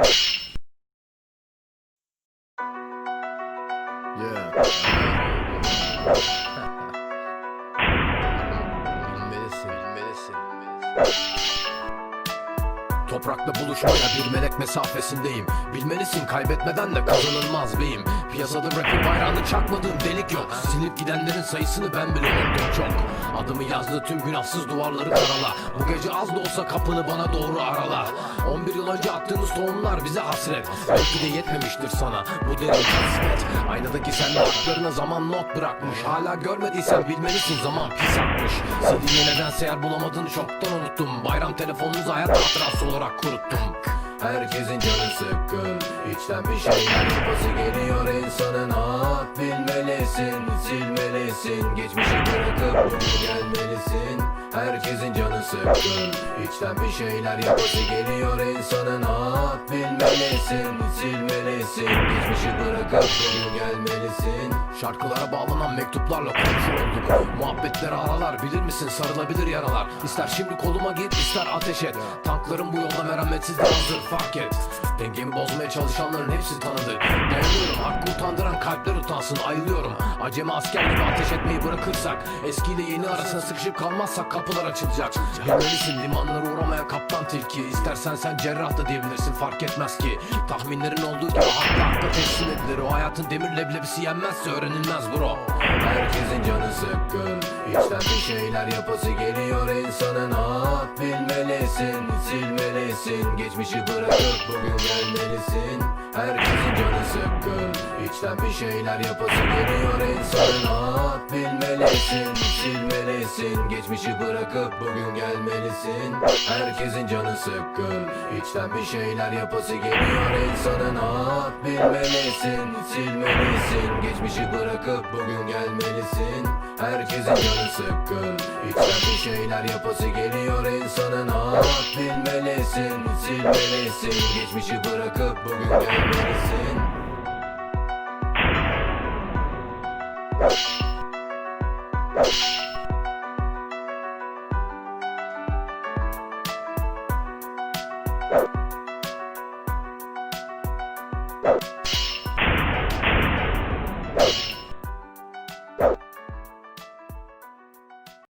Yeah. Toprakla buluşmaya bir melek mesafesindeyim. Bilmelisin kaybetmeden de kazanılmaz beyim. Piyasada rapin bayrağını çakmadığım delik yok. Sinip gidenlerin sayısını ben bile unuttum çok. Adımı yazdı tüm günahsız duvarları karala Bu gece az da olsa kapını bana doğru arala. 11 yıl önce attığımız tohumlar bize hasret. Belki de yetmemiştir sana. Bu derin kasvet Aynadaki sen haklarına zaman not bırakmış. Hala görmediysen bilmelisin zaman pis akmış CD'yi nedense yer bulamadığını çoktan unuttum. Bayram telefonunuzu hayat hatırası olarak kuruttum Herkesin canı sıkkın. İçten bir şeyler yapası geliyor insanın ah Bilmelisin, silmelisin. Geçmişi bırakıp gelmelisin. Herkesin canı sıkkın İçten bir şeyler yapası geliyor insanın ah Bilmelisin, silmelisin. Geçmişi bırakıp bugün gelmelisin. Şarkılara bağlanan mektuplarla konuşur olduk Muhabbetleri aralar bilir misin? Sarılabilir yaralar. İster şimdi koluma git ister ateş et. Tankların bu yolda merhametsiz de hazır fark et. Dengemi bozmaya çalışanların hepsi tanıdık. Dayanıyorum hakkı utandıran kalpler utansın ayılıyorum. Acemi asker gibi ateş etmeyi bırakırsak Eskiyle yeni arasına sıkışıp kalmazsak kapılar açılacak Bilmelisin limanlara uğramayan kaptan tilki. İstersen sen cerrah da diyebilirsin fark etmez ki. Tahminlerin olduğu gibi haklı hakka teslim edilir. O hayatın demir leblebisi yenmezse öğrenilmez bro. Herkesin canı sıkkın İçten bir şeyler yapası geliyor insanın ah Bilmelisin, silmelisin. Geçmişi bırakıp bugün gelmelisin. Herkesin canı sıkkın İçten bir şeyler yapası geliyor insanın ah Bilmelisin, silmelisin Geçmişi bırakıp bugün gelmelisin. Herkesin canı sıkkın. İçten bir şeyler yapası geliyor insanın. Ah Bilmelisin, silmelisin. Geçmişi bırakıp bugün gelmelisin. Herkesin canı sıkkın. İçten bir şeyler yapası geliyor insanın. Ah Bilmelisin, silmelisin. Geçmişi bırakıp bugün gelmelisin. Thank Thank you.